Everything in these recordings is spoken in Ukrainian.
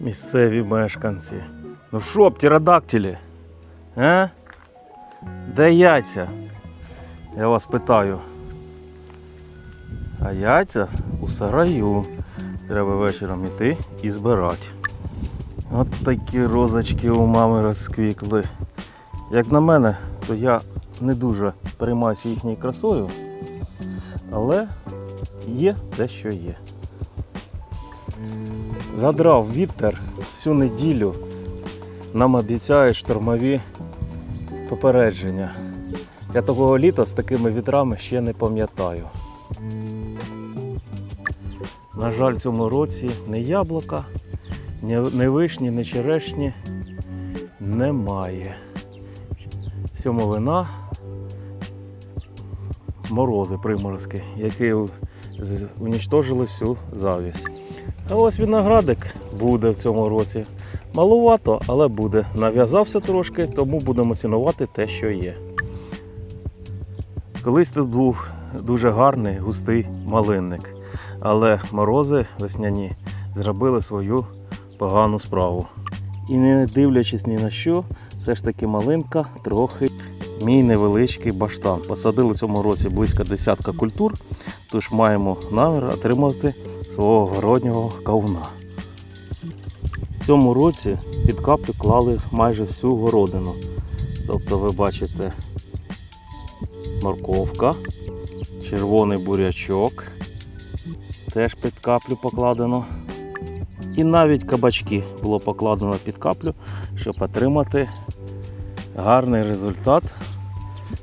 Місцеві мешканці. Ну що, птеродактилі? А? Де яйця? Я вас питаю. А яйця у сараю. Треба вечором іти і збирати. От такі розочки у мами розквікли. Як на мене, то я не дуже переймаюся їхньою красою, але є те, що є. Задрав вітер всю неділю. Нам обіцяють штормові попередження. Я того літа з такими вітрами ще не пам'ятаю. На жаль, в цьому році ні яблука, ні, ні вишні, ні черешні немає. Всьому вина морози приморозки, які унічтожили всю завість. А ось виноградик буде в цьому році. Малувато, але буде. Нав'язався трошки, тому будемо цінувати те, що є. Колись тут був дуже гарний густий малинник, але морози весняні зробили свою погану справу. І не дивлячись ні на що, все ж таки малинка трохи мій невеличкий баштан. Посадили цьому році близько десятка культур, тож маємо намір отримати свого городнього кавуна. В цьому році під каплю клали майже всю городину. Тобто ви бачите морковка, червоний бурячок, теж під каплю покладено. І навіть кабачки було покладено під каплю, щоб отримати гарний результат.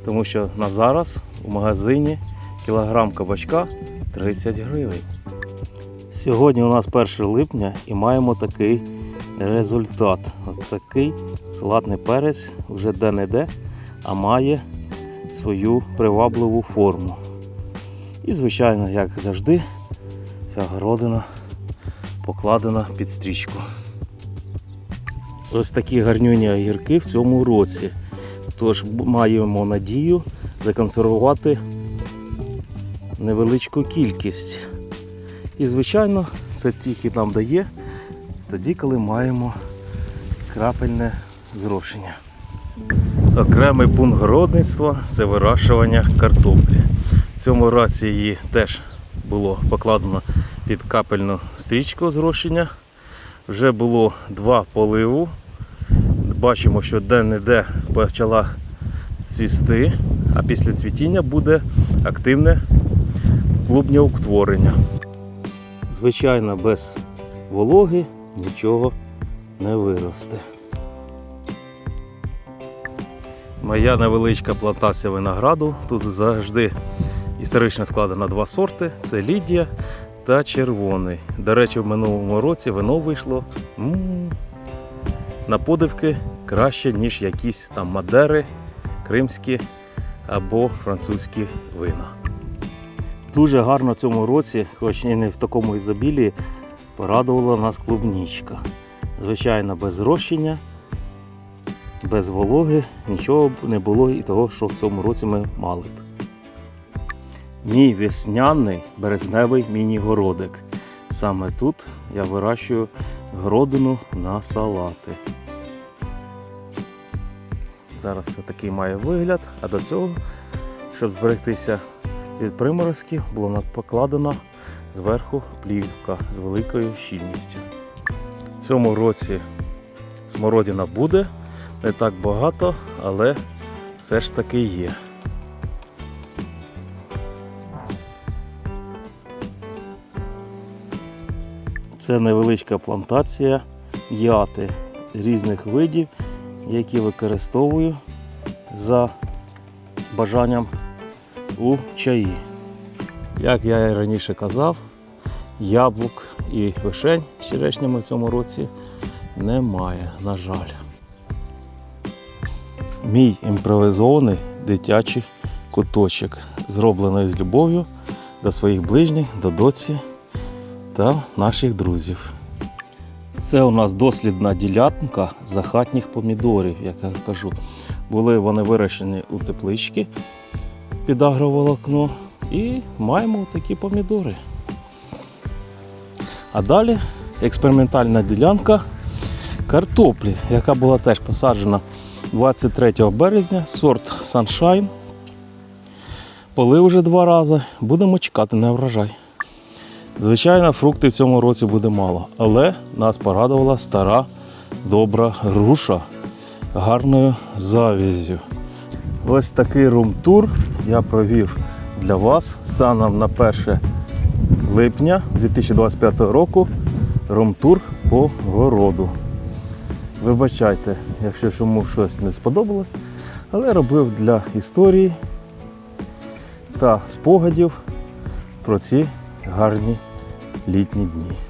Тому що на зараз у магазині кілограм кабачка 30 гривень. Сьогодні у нас 1 липня і маємо такий результат. Ось такий салатний перець вже де-не-де, а має свою привабливу форму. І, звичайно, як завжди, ця городина покладена під стрічку. Ось такі гарнюні огірки в цьому році. Тож маємо надію законсервувати невеличку кількість. І, звичайно, це тільки нам дає тоді, коли маємо крапельне зрошення. Окремий пункт городництва це вирощування картоплі. В цьому році її теж було покладено під капельну стрічку зрошення. Вже було два поливу. Бачимо, що де-не-де почала цвісти, а після цвітіння буде активне клубнеутворення. Звичайно, без вологи нічого не виросте. Моя невеличка плантація винограду. Тут завжди історично складено два сорти: це Лідія та червоний. До речі, в минулому році вино вийшло м, на подивки краще, ніж якісь там мадери, кримські або французькі вина. Дуже гарно цьому році, хоч і не в такому ізобілії, порадувала нас клубнічка. Звичайно, без зрощення, без вологи, нічого б не було і того, що в цьому році ми мали б. Мій весняний березневий міні-городик. Саме тут я вирощую городину на салати. Зараз це такий має вигляд, а до цього, щоб зберегтися від приморозків, була покладена зверху плівка з великою щільністю. В цьому році смородина буде, не так багато, але все ж таки є. Це невеличка плантація яти різних видів, які використовую за бажанням у чаї. Як я і раніше казав, яблук і вишень з черешнями в цьому році немає, на жаль. Мій імпровізований дитячий куточок, зроблений з любов'ю до своїх ближніх, до доці та наших друзів. Це у нас дослідна ділянка захатніх помідорів, як я кажу. Були вони вирощені у тепличці під агроволокно і маємо такі помідори. А далі експериментальна ділянка картоплі, яка була теж посаджена 23 березня, сорт Sunshine. Полив вже два рази. Будемо чекати на врожай. Звичайно, фруктів в цьому році буде мало, але нас порадувала стара добра груша гарною завізю. Ось такий рум-тур я провів для вас станом на 1 липня 2025 року. Рум-тур по городу. Вибачайте, якщо чому щось не сподобалось, але робив для історії та спогадів про ці гарні літні дні.